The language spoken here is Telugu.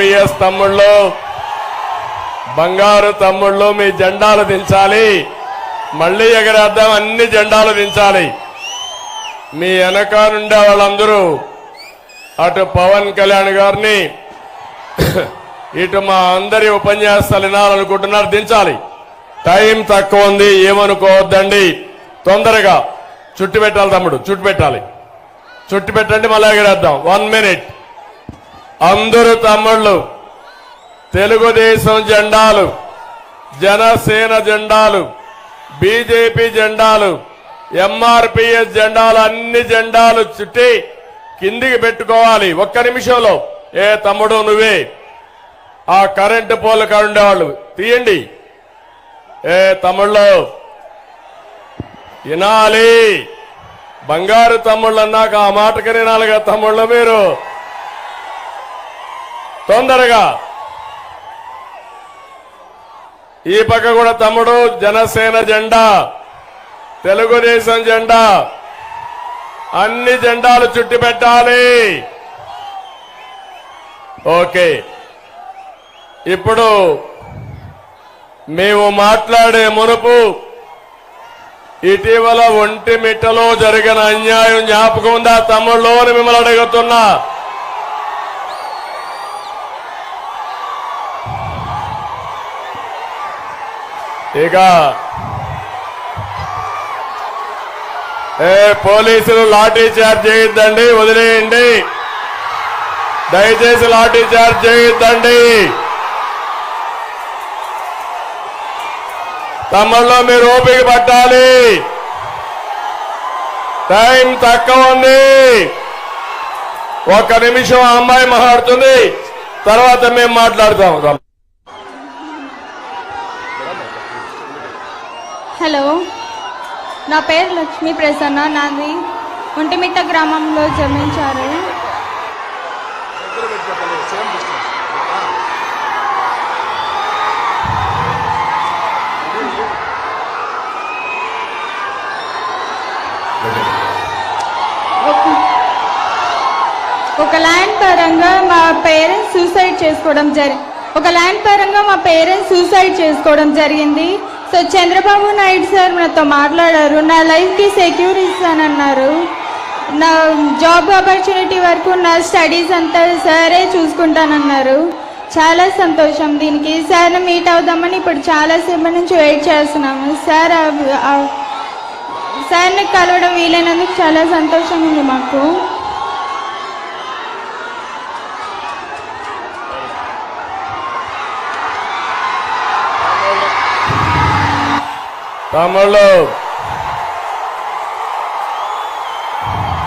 ఎంఆర్పిఎస్ తమ్ముళ్ళు. బంగారు తమ్ముళ్ళు మీ జెండాలు దించాలి. మళ్ళీ ఎగరేద్దాం అన్ని జెండాలు దించాలి. మీ వెనక నుండే వాళ్ళందరూ అటు పవన్ కళ్యాణ్ గారిని ఇటు మా అందరి ఉపన్యాసాలు వినాలనుకుంటున్నారు దించాలి. టైం తక్కువ ఉంది ఏమనుకోవద్దండి. తొందరగా చుట్టు పెట్టాలి తమ్ముడు చుట్టు పెట్టాలి. చుట్టు పెట్టండి మళ్ళీ ఎగరేద్దాం. One minute. అందరూ తమ్ముళ్ళు తెలుగుదేశం జెండాలు జనసేన జెండాలు బీజేపీ జెండాలు ఎంఆర్పిఎస్ జెండాలు అన్ని జెండాలు చుట్టి కిందికి పెట్టుకోవాలి. ఒక్క నిమిషంలో. ఏ తమ్ముడు నువ్వే. ఆ కరెంటు పోల్ కాడ ఉండేవాళ్ళు. తీయండి. ఏ తమ్ముళ్ళు. వినాలి. బంగారు తమ్ముళ్ళు అన్నాక ఆ మాటకి వినాలిగా తమ్ముళ్ళు మీరు. తొందరగా. ఈ పక్క కూడా తమ్ముడు జనసేన జెండా తెలుగుదేశం జెండా అన్ని జెండాలు చుట్టి పెట్టాలి. ఓకే. ఇప్పుడు మేము మాట్లాడే మునుపు ఇటీవల ఒంటిమిట్టలో జరిగిన అన్యాయం జ్ఞాపకం ఉందా తమ్ముళ్ళు మిమ్మల్ని అడుగుతున్నా. ఇక ఏ పోలీసులు లాఠీ చార్జ్ చేయొద్దండి వదిలేయండి. దయచేసి లాఠీ చార్జ్ చేయొద్దండి. తమల్లో మీరు ఓపిక పట్టాలి. టైం తక్కువ ఉంది. ఒక్క నిమిషం అమ్మాయి మాట్లాడుతుంది తర్వాత మేము మాట్లాడుతాం. హలో. నా పేరు లక్ష్మీ ప్రసన్న నాది ఒంటిమిట్ట గ్రామంలో జన్మించారు. ఒక- ఒక ల్యాండ్ పరంగా మా పేరెంట్స్ సూసైడ్ చేసుకోవడం జరి ఒక ల్యాండ్ పరంగా మా పేరెంట్స్ సూసైడ్ చేసుకోవడం జరిగింది. సో చంద్రబాబు నాయుడు సార్ నాతో మాట్లాడారు. నా లైఫ్కి సెక్యూర్ ఇస్తానన్నారు. నా జాబ్ ఆపర్చునిటీ వరకు నా స్టడీస్ అంతా సరే చూసుకుంటానన్నారు. చాలా సంతోషం దీనికి. సార్ మీట్ అవుదామని ఇప్పుడు చాలాసేపు నుంచి వెయిట్ చేస్తున్నాము. సార్ సార్ని కలవడం వీలైనందుకు చాలా సంతోషం ఉంది మాకు. తమ్ముళ్ళు